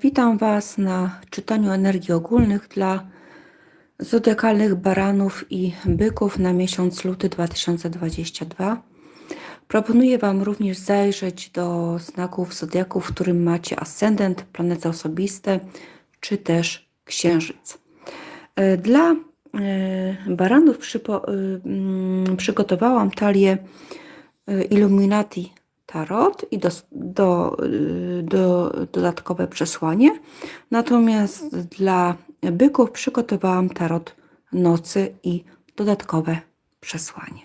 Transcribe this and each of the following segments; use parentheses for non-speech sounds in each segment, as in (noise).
Witam Was na czytaniu energii ogólnych dla zodiakalnych baranów i byków na miesiąc luty 2022. Proponuję Wam również zajrzeć do znaków zodiaków, w którym macie ascendent, planety osobiste czy też księżyc. E, Dla e, baranów przypo, mm, przygotowałam talię Illuminati Tarot i do, do, y, do, dodatkowe przesłanie. Natomiast dla byków przygotowałam Tarot Nocy i dodatkowe przesłanie.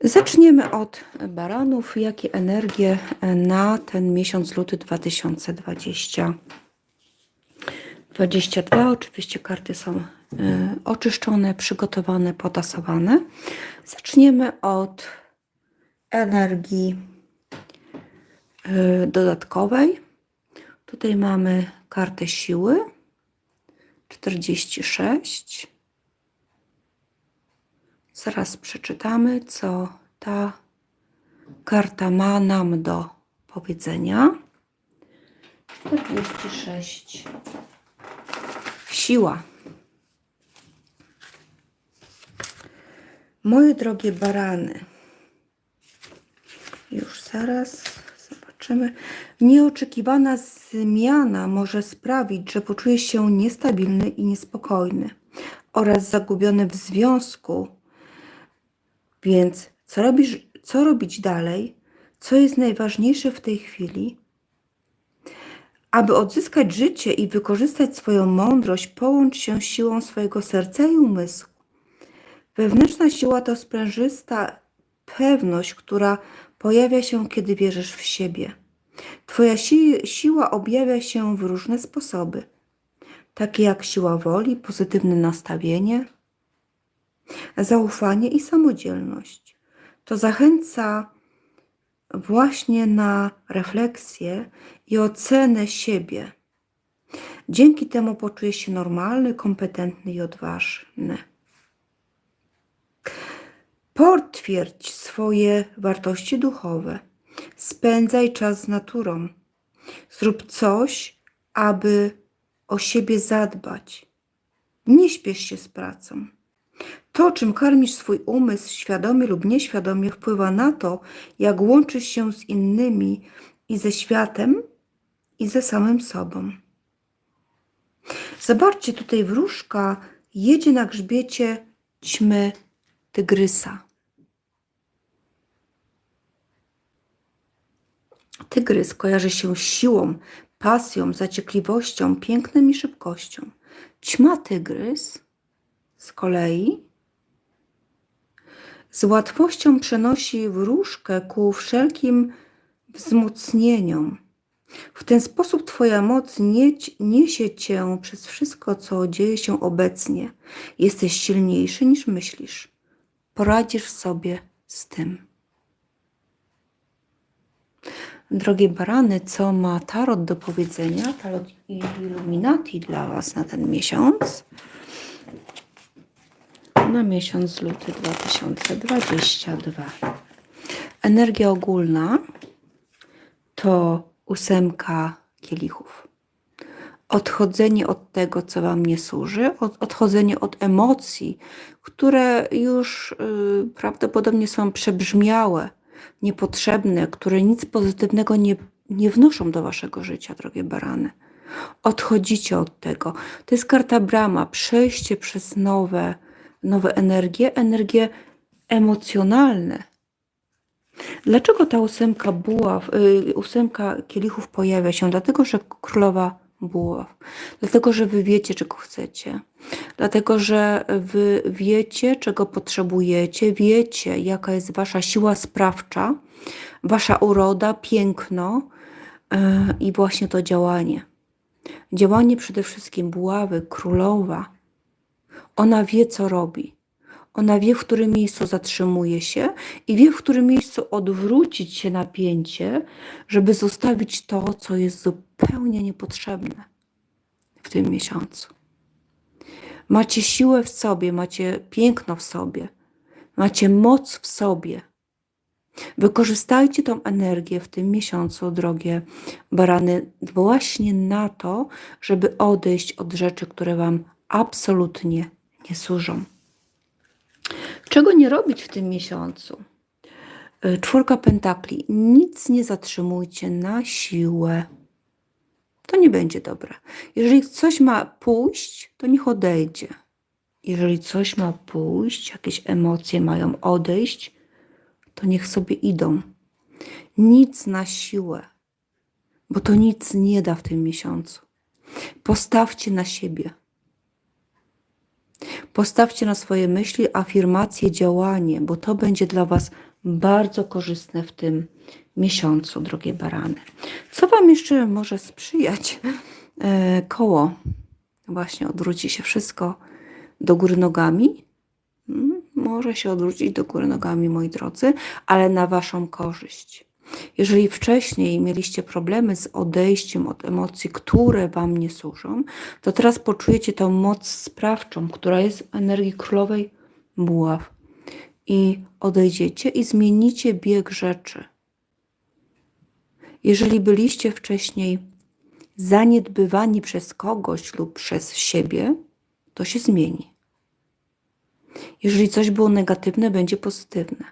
Zaczniemy od baranów. Jakie energie na ten miesiąc luty 2020? 22. Oczywiście karty są y, oczyszczone, przygotowane, potasowane. Zaczniemy od energii y, dodatkowej. Tutaj mamy kartę siły 46. Zaraz przeczytamy, co ta karta ma nam do powiedzenia. 46. Siła. Moje drogie barany, już zaraz zobaczymy. Nieoczekiwana zmiana może sprawić, że poczujesz się niestabilny i niespokojny oraz zagubiony w związku. Więc co, robisz, co robić dalej? Co jest najważniejsze w tej chwili? Aby odzyskać życie i wykorzystać swoją mądrość, połącz się siłą swojego serca i umysłu. Wewnętrzna siła to sprężysta pewność, która pojawia się, kiedy wierzysz w siebie. Twoja si siła objawia się w różne sposoby, takie jak siła woli, pozytywne nastawienie, zaufanie i samodzielność. To zachęca właśnie na refleksję i ocenę siebie. Dzięki temu poczujesz się normalny, kompetentny i odważny. Potwierdź swoje wartości duchowe. Spędzaj czas z naturą. Zrób coś, aby o siebie zadbać. Nie śpiesz się z pracą. To, czym karmisz swój umysł, świadomie lub nieświadomie, wpływa na to, jak łączysz się z innymi i ze światem, i ze samym sobą. Zobaczcie, tutaj wróżka jedzie na grzbiecie ćmy tygrysa. Tygrys kojarzy się z siłą, pasją, zaciekliwością, pięknem i szybkością. Ćma tygrys z kolei z łatwością przenosi wróżkę ku wszelkim wzmocnieniom. W ten sposób Twoja moc nie, niesie Cię przez wszystko, co dzieje się obecnie. Jesteś silniejszy niż myślisz. Poradzisz sobie z tym. Drogie barany, co ma Tarot do powiedzenia? Tarot Illuminati dla Was na ten miesiąc. Na miesiąc luty 2022. Energia ogólna to ósemka kielichów. Odchodzenie od tego, co Wam nie służy, od, odchodzenie od emocji, które już y, prawdopodobnie są przebrzmiałe, niepotrzebne, które nic pozytywnego nie, nie wnoszą do Waszego życia, drogie barany. Odchodzicie od tego. To jest karta brama, przejście przez nowe, nowe energie, energie emocjonalne, Dlaczego ta ósemka buław, y, ósemka kielichów pojawia się? Dlatego, że królowa buław. Dlatego, że wy wiecie, czego chcecie. Dlatego, że wy wiecie, czego potrzebujecie. Wiecie, jaka jest wasza siła sprawcza, wasza uroda, piękno y, i właśnie to działanie. Działanie przede wszystkim buławy, królowa. Ona wie, co robi. Ona wie, w którym miejscu zatrzymuje się i wie, w którym miejscu odwrócić się napięcie, żeby zostawić to, co jest zupełnie niepotrzebne w tym miesiącu. Macie siłę w sobie, macie piękno w sobie, macie moc w sobie. Wykorzystajcie tą energię w tym miesiącu, drogie barany, właśnie na to, żeby odejść od rzeczy, które Wam absolutnie nie służą. Czego nie robić w tym miesiącu? Y, Czwórka pentakli. Nic nie zatrzymujcie na siłę. To nie będzie dobre. Jeżeli coś ma pójść, to niech odejdzie. Jeżeli coś ma pójść, jakieś emocje mają odejść, to niech sobie idą. Nic na siłę, bo to nic nie da w tym miesiącu. Postawcie na siebie. Postawcie na swoje myśli, afirmacje, działanie, bo to będzie dla Was bardzo korzystne w tym miesiącu, drogie barany. Co Wam jeszcze może sprzyjać? E, koło. Właśnie odwróci się wszystko do góry nogami. Mm, Może się odwrócić do góry nogami, moi drodzy, ale na Waszą korzyść. Jeżeli wcześniej mieliście problemy z odejściem od emocji, które Wam nie służą, to teraz poczujecie tą moc sprawczą, która jest w energii królowej buław. I odejdziecie i zmienicie bieg rzeczy. Jeżeli byliście wcześniej zaniedbywani przez kogoś lub przez siebie, to się zmieni. Jeżeli coś było negatywne, będzie pozytywne.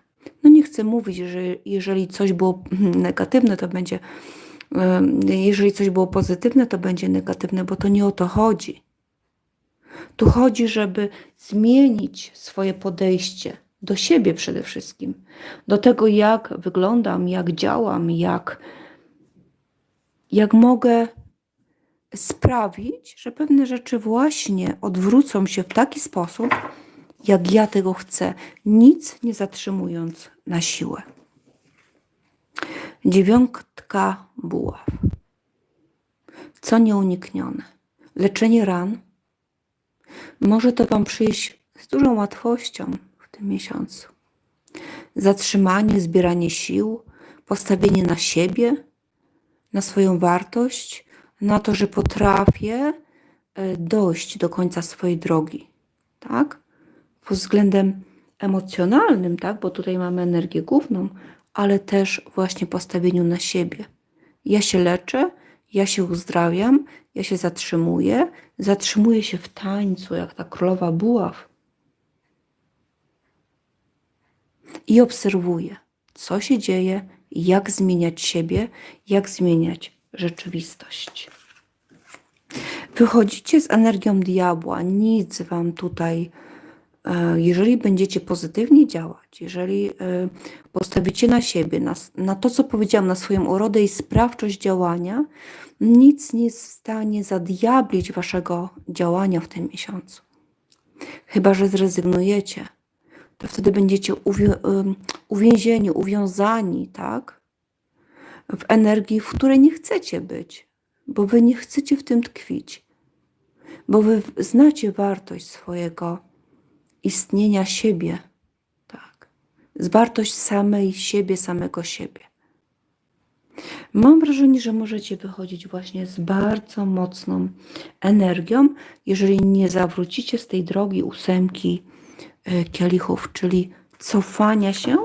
Chcę mówić, że jeżeli coś było negatywne, to będzie, jeżeli coś było pozytywne, to będzie negatywne, bo to nie o to chodzi. Tu chodzi, żeby zmienić swoje podejście do siebie przede wszystkim, do tego, jak wyglądam, jak działam, jak, jak mogę sprawić, że pewne rzeczy właśnie odwrócą się w taki sposób, jak ja tego chcę, nic nie zatrzymując na siłę. Dziewiątka buław. Co nieuniknione? Leczenie ran. Może to Wam przyjść z dużą łatwością w tym miesiącu. Zatrzymanie, zbieranie sił, postawienie na siebie, na swoją wartość, na to, że potrafię e, dojść do końca swojej drogi. Tak? Pod względem emocjonalnym, tak? bo tutaj mamy energię główną, ale też właśnie postawieniu na siebie. Ja się leczę, ja się uzdrawiam, ja się zatrzymuję, zatrzymuję się w tańcu, jak ta królowa buław. I obserwuję, co się dzieje, jak zmieniać siebie, jak zmieniać rzeczywistość. Wychodzicie z energią diabła, nic wam tutaj, jeżeli będziecie pozytywnie działać, jeżeli e, postawicie na siebie, na, na to, co powiedziałam, na swoją urodę i sprawczość działania, nic nie jest w stanie zadiablić waszego działania w tym miesiącu. Chyba, że zrezygnujecie, to wtedy będziecie ym, uwięzieni, uwiązani, tak? W energii, w której nie chcecie być, bo wy nie chcecie w tym tkwić, bo wy znacie wartość swojego istnienia siebie, tak? Z wartość samej siebie, samego siebie. Mam wrażenie, że możecie wychodzić właśnie z bardzo mocną energią, jeżeli nie zawrócicie z tej drogi ósemki y, kielichów, czyli cofania się,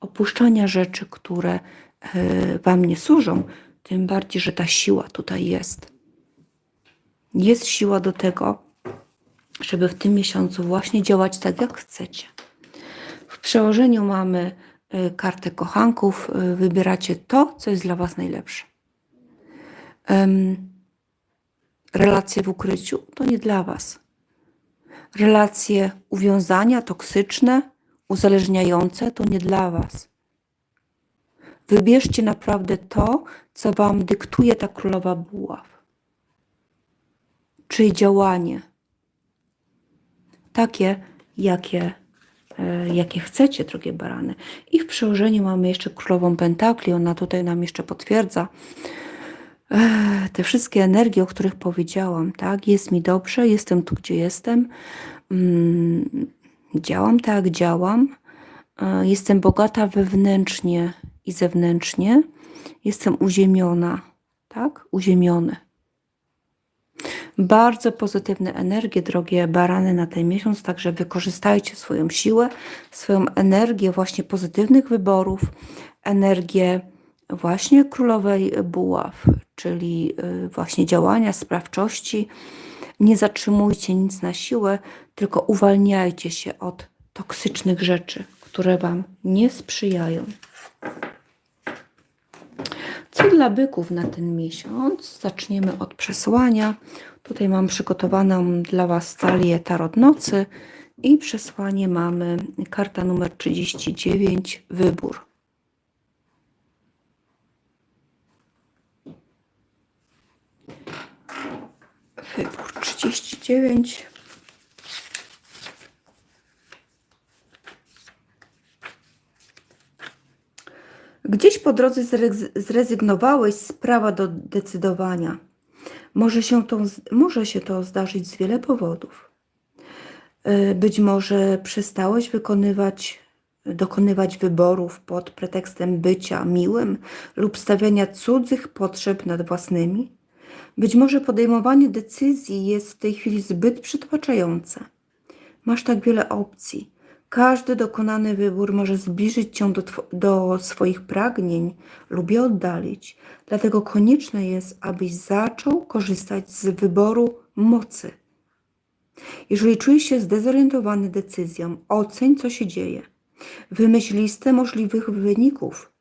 opuszczania rzeczy, które y, Wam nie służą, tym bardziej, że ta siła tutaj jest. Jest siła do tego, żeby w tym miesiącu właśnie działać tak, jak chcecie. W przełożeniu mamy y, kartę kochanków. y, Wybieracie to, co jest dla Was najlepsze. Relacje w ukryciu to nie dla Was. Relacje uwiązania toksyczne, uzależniające to nie dla Was. Wybierzcie naprawdę to, co Wam dyktuje ta królowa buław. Czyli działanie. Takie, jakie, e, jakie chcecie, drogie barany. I w przełożeniu mamy jeszcze królową pentakli. Ona tutaj nam jeszcze potwierdza e, te wszystkie energie, o których powiedziałam. Tak, jest mi dobrze, jestem tu, gdzie jestem. Mm, działam tak, działam. E, Jestem bogata wewnętrznie i zewnętrznie. Jestem uziemiona, tak? Uziemiony. Bardzo pozytywne energie, drogie barany, na ten miesiąc, także wykorzystajcie swoją siłę, swoją energię właśnie pozytywnych wyborów, energię właśnie królowej buław, czyli y, właśnie działania, sprawczości. Nie zatrzymujcie nic na siłę, tylko uwalniajcie się od toksycznych rzeczy, które Wam nie sprzyjają. Co dla byków na ten miesiąc? Zaczniemy od przesłania. Tutaj mam przygotowaną dla Was talię Tarot Nocy i przesłanie mamy karta numer 39, wybór. Wybór 39. Gdzieś po drodze zrez- zrezygnowałeś z prawa do decydowania. Może się, to, może się to zdarzyć z wiele powodów. Y, Być może przestałeś wykonywać, dokonywać wyborów pod pretekstem bycia miłym lub stawiania cudzych potrzeb nad własnymi. Być może podejmowanie decyzji jest w tej chwili zbyt przytłaczające. Masz tak wiele opcji. Każdy dokonany wybór może zbliżyć cię do, do swoich pragnień lub je oddalić. Dlatego konieczne jest, abyś zaczął korzystać z wyboru mocy. Jeżeli czujesz się zdezorientowany decyzją, oceń, co się dzieje. Wymyśl listę możliwych wyników.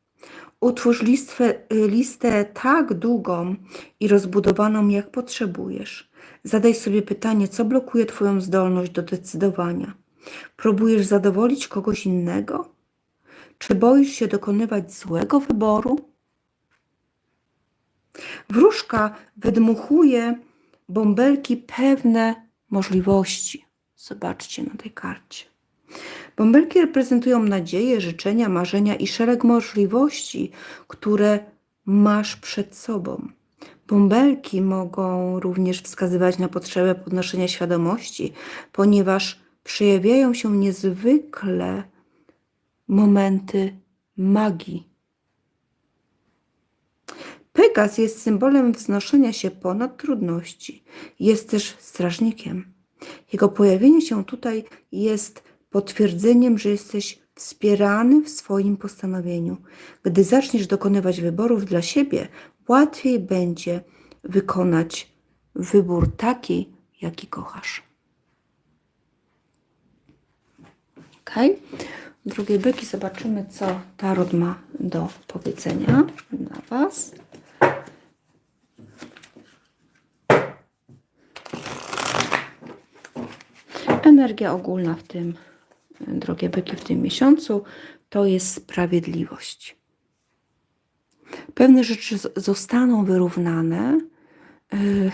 Utwórz listę, listę tak długą i rozbudowaną, jak potrzebujesz. Zadaj sobie pytanie, co blokuje Twoją zdolność do decydowania. Próbujesz zadowolić kogoś innego? Czy boisz się dokonywać złego wyboru? Wróżka wydmuchuje bąbelki pewne możliwości. Zobaczcie na tej karcie. Bąbelki reprezentują nadzieje, życzenia, marzenia i szereg możliwości, które masz przed sobą. Bąbelki mogą również wskazywać na potrzebę podnoszenia świadomości, ponieważ przejawiają się niezwykle momenty magii. Pegas jest symbolem wznoszenia się ponad trudności. Jest też strażnikiem. Jego pojawienie się tutaj jest potwierdzeniem, że jesteś wspierany w swoim postanowieniu. Gdy zaczniesz dokonywać wyborów dla siebie, łatwiej będzie wykonać wybór taki, jaki kochasz. Ok? Drugie byki zobaczymy, co Tarot ma do powiedzenia dla Was. Energia ogólna w tym, drogie byki, w tym miesiącu to jest sprawiedliwość. Pewne rzeczy zostaną wyrównane. y,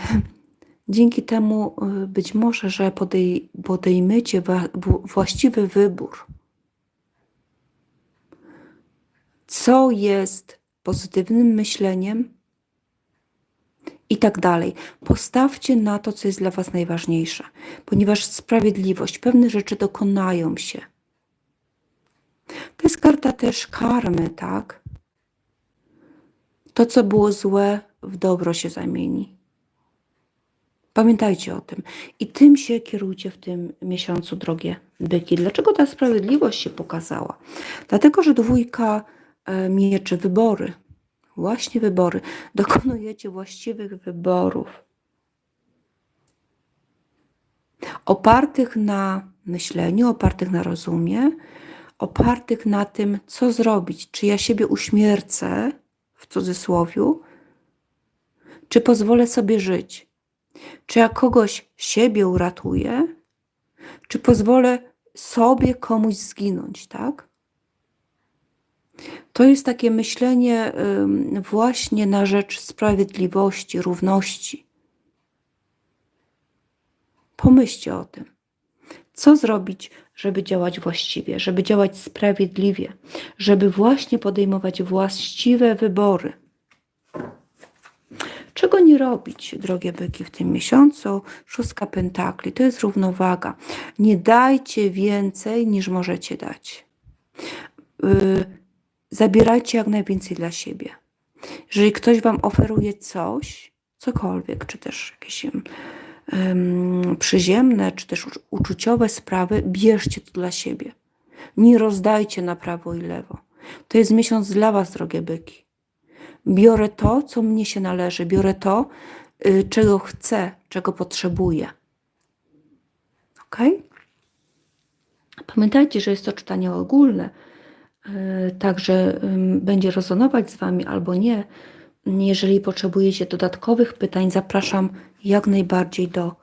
Dzięki temu y, być może, że podej, podejmiecie właściwy wybór. Co jest pozytywnym myśleniem i tak dalej. Postawcie na to, co jest dla Was najważniejsze, ponieważ sprawiedliwość, pewne rzeczy dokonają się. To jest karta też karmy, tak? To, co było złe, w dobro się zamieni. Pamiętajcie o tym. I tym się kierujcie w tym miesiącu, drogie byki. Dlaczego ta sprawiedliwość się pokazała? Dlatego, że dwójka e, mieczy wybory. Właśnie wybory. (laughs) Dokonujecie właściwych wyborów. Opartych na myśleniu, opartych na rozumie, opartych na tym, co zrobić. Czy ja siebie uśmiercę, w cudzysłowiu, czy pozwolę sobie żyć? Czy ja kogoś siebie uratuję, czy pozwolę sobie komuś zginąć, tak? To jest takie myślenie właśnie na rzecz sprawiedliwości, równości. Pomyślcie o tym. Co zrobić, żeby działać właściwie, żeby działać sprawiedliwie, żeby właśnie podejmować właściwe wybory? Czego nie robić, drogie byki, w tym miesiącu? Szóstka pentakli to jest równowaga. Nie dajcie więcej, niż możecie dać. Yy, zabierajcie jak najwięcej dla siebie. Jeżeli ktoś Wam oferuje coś, cokolwiek, czy też jakieś em, przyziemne czy też ucz- uczuciowe sprawy, bierzcie to dla siebie. Nie rozdajcie na prawo i lewo. To jest miesiąc dla Was, drogie byki. Biorę to, co mnie się należy, biorę to, y, czego chcę, czego potrzebuję. Ok? Pamiętajcie, że jest to czytanie ogólne, y, także będzie rezonować z Wami albo nie. Jeżeli potrzebujecie dodatkowych pytań, zapraszam jak najbardziej do,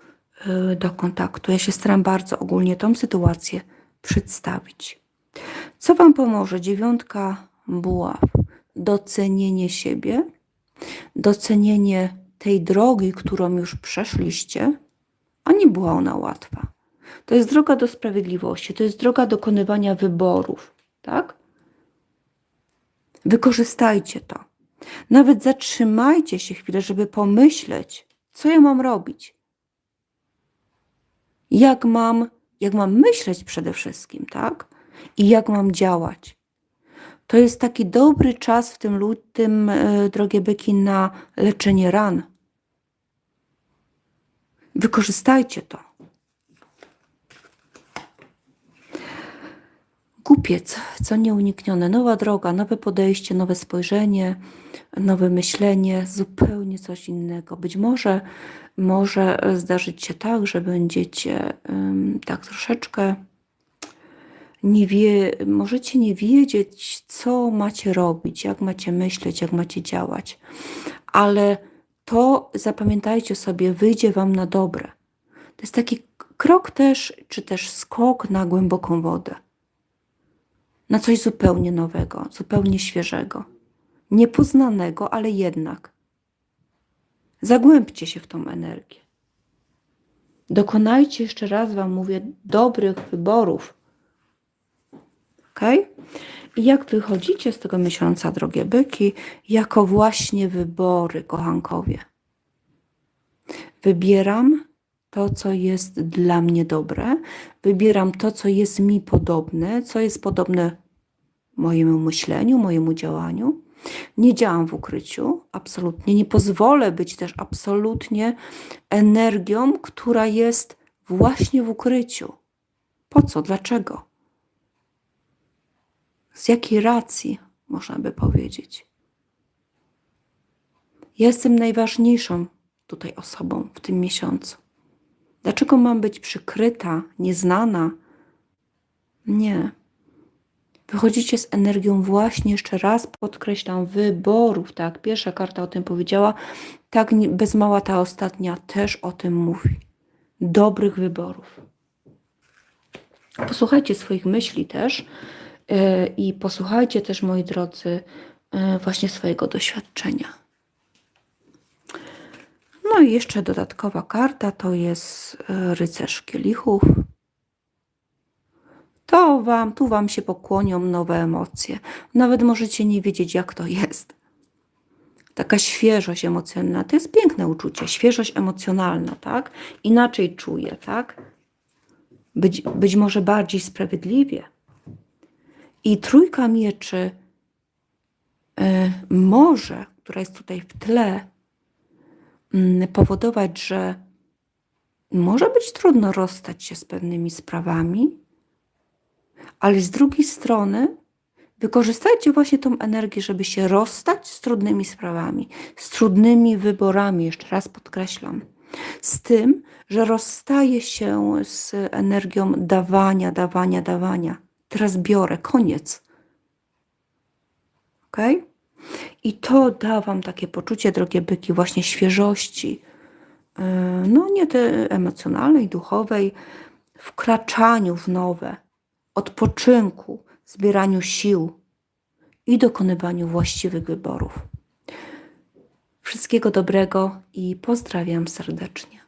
y, do kontaktu. Ja się staram bardzo ogólnie tą sytuację przedstawić. Co Wam pomoże? Dziewiątka buław. Docenienie siebie, docenienie tej drogi, którą już przeszliście, a nie była ona łatwa. To jest droga do sprawiedliwości, to jest droga dokonywania wyborów, tak? Wykorzystajcie to. Nawet zatrzymajcie się chwilę, żeby pomyśleć, co ja mam robić. Jak mam, jak mam myśleć przede wszystkim, tak? I jak mam działać. To jest taki dobry czas w tym lutym, e, drogie byki, na leczenie ran. Wykorzystajcie to. Kupiec, co nieuniknione, nowa droga, nowe podejście, nowe spojrzenie, nowe myślenie, zupełnie coś innego. Być może może zdarzyć się tak, że będziecie ym, tak troszeczkę nie wie, możecie nie wiedzieć, co macie robić, jak macie myśleć, jak macie działać, ale to zapamiętajcie sobie, wyjdzie Wam na dobre. To jest taki krok też, czy też skok na głęboką wodę na coś zupełnie nowego, zupełnie świeżego, niepoznanego, ale jednak. Zagłębcie się w tą energię. Dokonajcie, jeszcze raz Wam mówię, dobrych wyborów. Ok? I jak wychodzicie z tego miesiąca, drogie byki, jako właśnie wybory, kochankowie. Wybieram to, co jest dla mnie dobre, wybieram to, co jest mi podobne, co jest podobne mojemu myśleniu, mojemu działaniu. Nie działam w ukryciu, absolutnie. Nie pozwolę być też absolutnie energią, która jest właśnie w ukryciu. Po co? Dlaczego? Z jakiej racji, można by powiedzieć? Ja jestem najważniejszą tutaj osobą w tym miesiącu. Dlaczego mam być przykryta, nieznana? Nie. Wychodzicie z energią właśnie, jeszcze raz podkreślam, wyborów, tak? Pierwsza karta o tym powiedziała, tak bez mała ta ostatnia też o tym mówi. Dobrych wyborów. Posłuchajcie swoich myśli też i posłuchajcie też, moi drodzy, yy, właśnie swojego doświadczenia. No i jeszcze dodatkowa karta to jest yy, rycerz kielichów. To wam, tu wam się pokłonią nowe emocje. Nawet możecie nie wiedzieć, jak to jest. Taka świeżość emocjonalna. To jest piękne uczucie, świeżość emocjonalna, tak? Inaczej czuję, tak? Być, być może bardziej sprawiedliwie. I trójka mieczy y, może, która jest tutaj w tle, mm, powodować, że może być trudno rozstać się z pewnymi sprawami, ale z drugiej strony wykorzystajcie właśnie tą energię, żeby się rozstać z trudnymi sprawami, z trudnymi wyborami, jeszcze raz podkreślam. Z tym, że rozstaję się z energią dawania, dawania, dawania. Teraz biorę, koniec. Ok? I to da Wam takie poczucie, drogie byki, właśnie świeżości, yy, no nie te emocjonalnej, duchowej, wkraczaniu w nowe, odpoczynku, zbieraniu sił i dokonywaniu właściwych wyborów. Wszystkiego dobrego i pozdrawiam serdecznie.